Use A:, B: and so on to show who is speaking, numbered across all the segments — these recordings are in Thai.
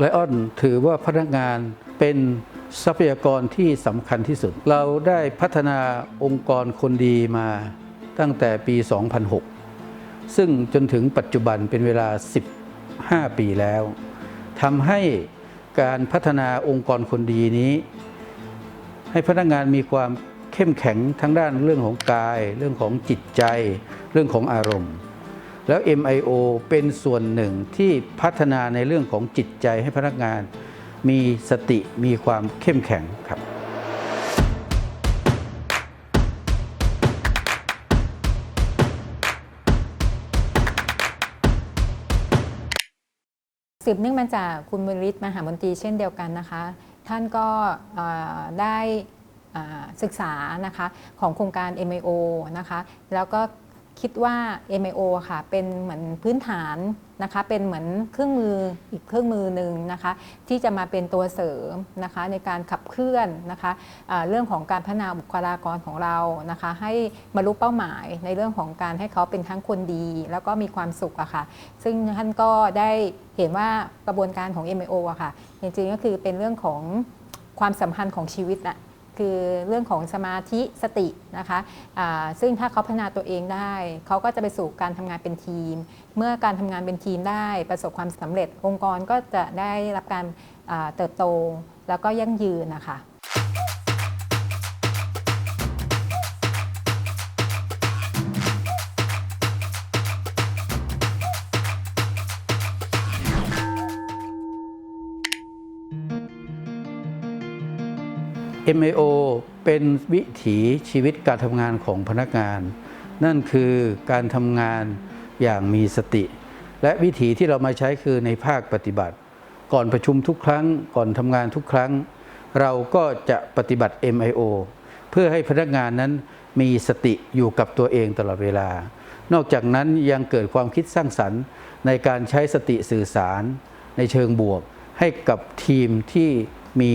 A: ไลออนถือว่าพนักงานเป็นทรัพยากรที่สำคัญที่สุด เราได้พัฒนาองค์กรคนดีมาตั้งแต่ปี 2006 ซึ่งจนถึงปัจจุบันเป็นเวลา 15 ปีแล้วทำให้การพัฒนาองค์กรคนดีนี้ ให้พนักงานมีความเข้มแข็งทั้งด้านเรื่องของกาย เรื่องของจิตใจ เรื่องของอารมณ์ แล้ว MIO เป็นส่วนหนึ่งที่พัฒนาในเรื่องของจิตใจให้พนักงาน มีสติมีความเข้มแข็งครับ
B: สืบเนื่องมาจากคุณบุริษมหามนตรีเช่นเดียวกันนะคะ ท่านก็ได้ศึกษานะคะของโครงการ MIO นะคะแล้วก็ คิดว่า MIO ค่ะเป็นเหมือนพื้นฐานนะคะเป็นเหมือนเครื่องมืออีกเครื่องมือหนึ่งนะคะที่จะมาเป็นตัวเสริมนะคะในการขับเคลื่อนนะคะอ่าเรื่องของการพัฒนาบุคลากรของเรานะคะให้บรรลุเป้าหมายในเรื่องของการให้เขาเป็นทั้งคนดี แล้วก็มีความสุขอะค่ะซึ่งท่านก็ได้เห็นว่ากระบวนการของ MIO อะค่ะจริงๆก็คือเป็นเรื่องของความสัมพันธ์ของชีวิตอะ คือเรื่องของสมาธิสตินะคะะซึ่งถ้าเขาพัฒนาตัวเองได้ เขาก็จะไปสู่การทำงานเป็นทีม เมื่อการทำงานเป็นทีมได้ประสบความสำเร็จ องค์กรก็จะได้รับการเติบโตแล้วก็ยั่งยืนนะคะ
A: MIO เป็นวิถีชีวิตการทำงานของพนักงาน นั่นคือการทำงานอย่างมีสติ และวิถีที่เรามาใช้คือในภาคปฏิบัติ ก่อนประชุมทุกครั้ง ก่อนทำงานทุกครั้ง เราก็จะปฏิบัติ MIO เพื่อให้พนักงานนั้นมีสติอยู่กับตัวเองตลอดเวลา นอกจากนั้นยังเกิดความคิดสร้างสรรค์ในการใช้สติสื่อสารในเชิงบวก ให้กับทีมที่มี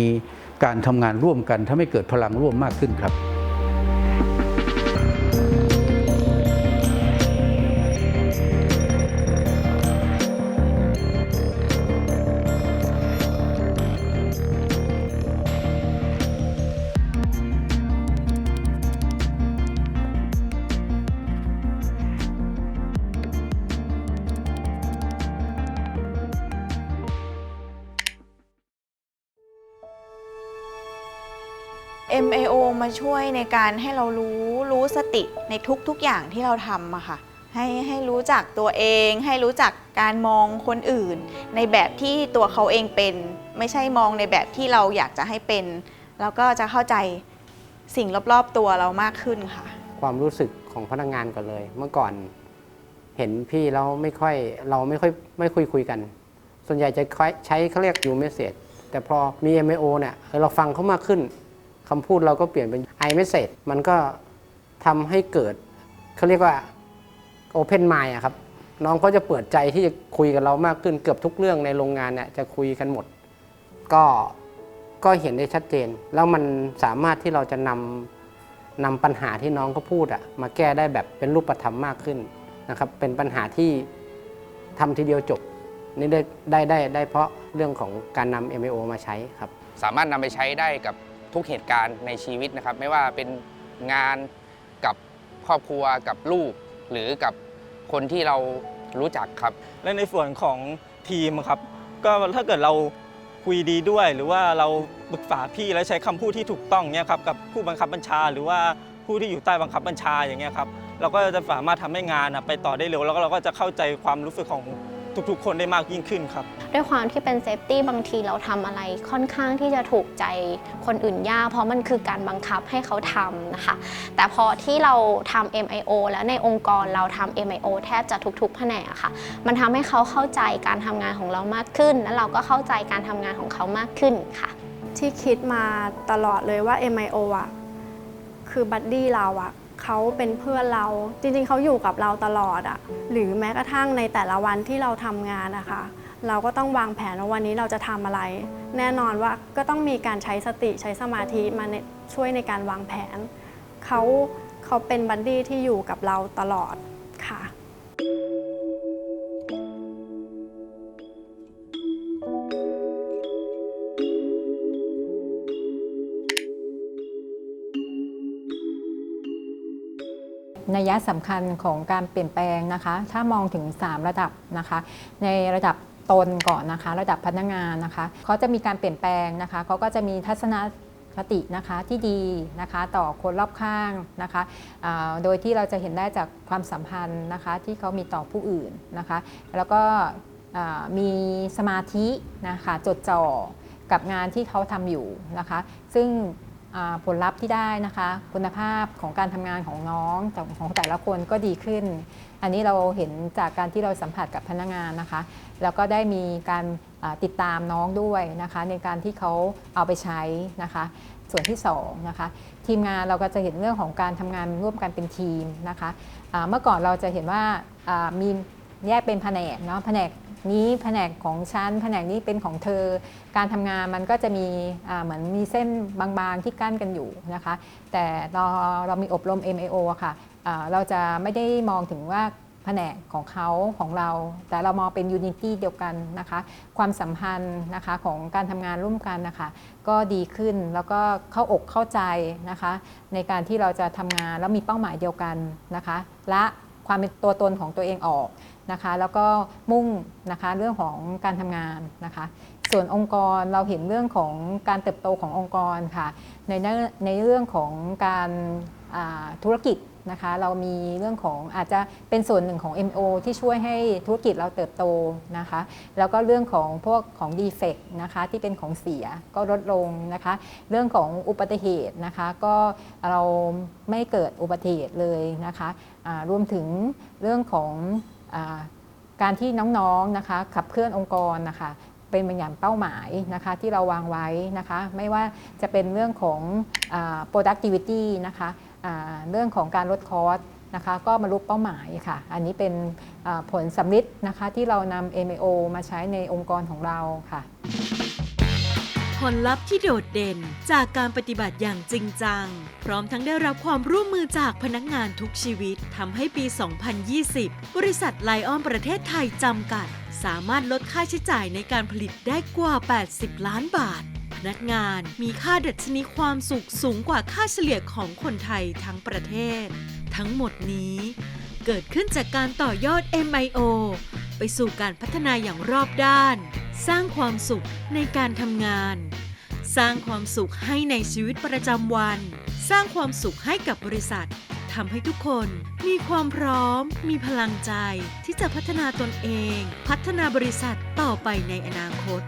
A: การทำงานร่วมกันทำให้เกิดพลังร่วมมากขึ้นครับ
C: MAO มาช่วยในการให้เรารู้รู้สติในทุกๆอย่างที่เราทำอะค่ะให้ให้รู้จักตัวเอง ให้รู้จักการมองคนอื่น ในแบบที่ตัวเขาเองเป็น ไม่ใช่มองในแบบที่เราอยากจะให้เป็น แล้วก็จะเข้าใจสิ่งรอบๆตัวเรามากขึ้นค่ะ
D: ความรู้สึกของพนักงานก่อนเลย เมื่อก่อนเห็นพี่แล้วไม่ค่อยเราไม่ค่อยไม่คุยคุยกัน ส่วนใหญ่จะใช้เขาเรียกยูเมสเซจแต่พอมี MIO เนี่ยเราฟังเขามากขึ้น คำพูดเราก็เปลี่ยนเป็น i message มันก็ทำให้เกิดเขาเรียกว่า Open Mind อะครับน้องเขาจะเปิดใจที่จะคุยกับเรามากขึ้นเกือบทุกเรื่องในโรงงานเนี่ยจะคุยกันหมด ก็ก็เห็นได้ชัดเจน แล้วมันสามารถที่เราจะนำนำปัญหาที่น้องเขาพูดอะมาแก้ได้แบบเป็นรูปธรรมมากขึ้นนะครับ เป็นปัญหาที่ทำทีเดียวจบนี่ได้ได้ได้ได้เพราะเรื่องของการนำ MAO มาใช้ครับ
E: สามารถนำไปใช้ได้กับ ทุกเหตุการณ์ในชีวิตนะครับ ไม่ว่าเป็นงานกับครอบครัวกับลูก หรือกับคนที่เรารู้จักครับ
F: และในส่วนของทีมครับ ก็ถ้าเกิดเราคุยดีด้วย หรือว่าเราปรึกษาพี่และใช้คำพูดที่ถูกต้องเนี่ยครับกับผู้บังคับบัญชา หรือว่าผู้ที่อยู่ใต้บังคับบัญชาอย่างเงี้ยครับเราก็จะสามารถทำให้งานไปต่อได้เร็วแล้วเราก็จะเข้าใจความรู้สึกของ ทุกๆ คนได้มากยิ่งขึ้นครับ
G: ด้วยความที่เป็นเซฟตี้บางทีเราทำอะไรค่อนข้างที่จะถูกใจคนอื่นยากเพราะมันคือการบังคับให้เขาทำนะคะ แต่พอที่เราทำ MIO แล้วในองค์กรเราทำ MIO แทบจะทุกๆ แผนกอะค่ะ มันทำให้เขาเข้าใจการทำงานของเรามากขึ้น และเราก็เข้าใจการทำงานของเขามากขึ้นค่ะ
H: ที่คิดมาตลอดเลยว่า MIO อะคือบัดดี้เราอะ เขาเป็นเพื่อนเรา จริงๆเขาอยู่กับเราตลอดอะหรือแม้กระทั่งในแต่ละวันที่เราทำงานนะคะ เราก็ต้องวางแผนว่าวันนี้เราจะทำอะไร แน่นอนว่าก็ต้องมีการใช้สติใช้สมาธิมาช่วยในการวางแผนเขาเขาเป็นบัดดี้ที่อยู่กับเราตลอด
B: นัยสำคัญของการเปลี่ยนแปลงนะคะ ถ้ามองถึง 3 ระดับนะคะ ในระดับตนก่อนนะคะ ระดับพนักงานนะคะเขาจะมีการเปลี่ยนแปลงนะคะเขาก็จะมีทัศนคตินะคะที่ดีนะคะต่อคนรอบข้างนะคะโดยที่เราจะเห็นได้จากความสัมพันธ์นะคะที่เขามีต่อผู้อื่นนะคะ แล้วก็มีสมาธินะคะจดจ่อกับงานที่เขาทำอยู่นะคะ ซึ่ง ผลลัพธ์ที่ได้นะคะ คุณภาพของการทำงานของน้องของแต่ละคนก็ดีขึ้น อันนี้เราเห็นจากการที่เราสัมผัสกับพนักงานนะคะ แล้วก็ได้มีการติดตามน้องด้วยนะคะ ในการที่เขาเอาไปใช้นะคะ ส่วนที่2นะคะทีมงานเราก็จะเห็นเรื่องของการทำงานร่วมกันเป็นทีมนะคะเมื่อก่อนเราจะเห็นว่าอ่ามีแยกเป็นแผนกเนาะแผนก นี้แผนกของฉันแผนกนี้เป็นของเธอ การทำงานมันก็จะมีอ่าเหมือนมีเส้นบางๆที่กั้นกันอยู่นะคะ แต่เราเรามีอบรม MAO อะค่ะอ่าเราจะไม่ได้มองถึงว่าแผนกของเขาของเรา แต่เรามองเป็นยูนิตี้เดียวกันนะคะ ความสัมพันธ์นะคะของการทำงานร่วมกันนะคะ ก็ดีขึ้นแล้วก็เข้าอกเข้าใจนะคะ ในการที่เราจะทำงานแล้วมีเป้าหมายเดียวกันนะคะและความเป็นตัวตนของตัวเองออก นะคะ แล้วก็มุ่งนะคะเรื่องของการทำงานนะคะ ส่วนองค์กรเราเห็นเรื่องของการเติบโตขององค์กรค่ะ ในในเรื่องของการธุรกิจนะคะ เรามีเรื่องของอาจจะเป็นส่วนหนึ่งของ MO ที่ช่วยให้ธุรกิจเราเติบโตนะคะ แล้วก็เรื่องของพวกของดีเฟกนะคะที่เป็นของเสียก็ลดลงนะคะ เรื่องของอุบัติเหตุนะคะก็เราไม่เกิดอุบัติเหตุเลยนะคะอ่ารวมถึงเรื่องของ การที่น้องๆนะคะขับเคลื่อนองค์กรนะคะเป็นบางอย่างเป้าหมายนะคะที่เราวางไว้นะคะไม่ว่าจะเป็นเรื่องของอ productivity นะคะเรื่องของการลดคอสนะคะก็มารุเป้าหมายค่ะ อันนี้เป็นผลสำลิดนะคะที่เรานำ MAO มาใช้ในองค์กรของเราค่ะ
I: ลลัพธ์ที่โดดเด่น จากการปฏิบัติอย่างจริงจัง พร้อมทั้งได้รับความร่วมมือจากพนักงานทุกชีวิตทำให้ปี 2020 บริษัทไลออนประเทศไทยจำกัด สามารถลดค่าใช้จ่ายในการผลิตได้กว่า 80 ล้านบาทพนักงานมีค่าดัชนีความสุขสูงกว่าค่าเฉลี่ยของคนไทยทั้งประเทศ ทั้งหมดนี้เกิดขึ้นจากการต่อยอด MIO ไปสู่การพัฒนาอย่างรอบด้าน สร้างความสุขในการทำงาน สร้างความสุขให้ในชีวิตประจำวัน สร้างความสุขให้กับบริษัททำให้ทุกคนมีความพร้อม มีพลังใจที่จะพัฒนาตนเอง พัฒนาบริษัทต่อไปในอนาคต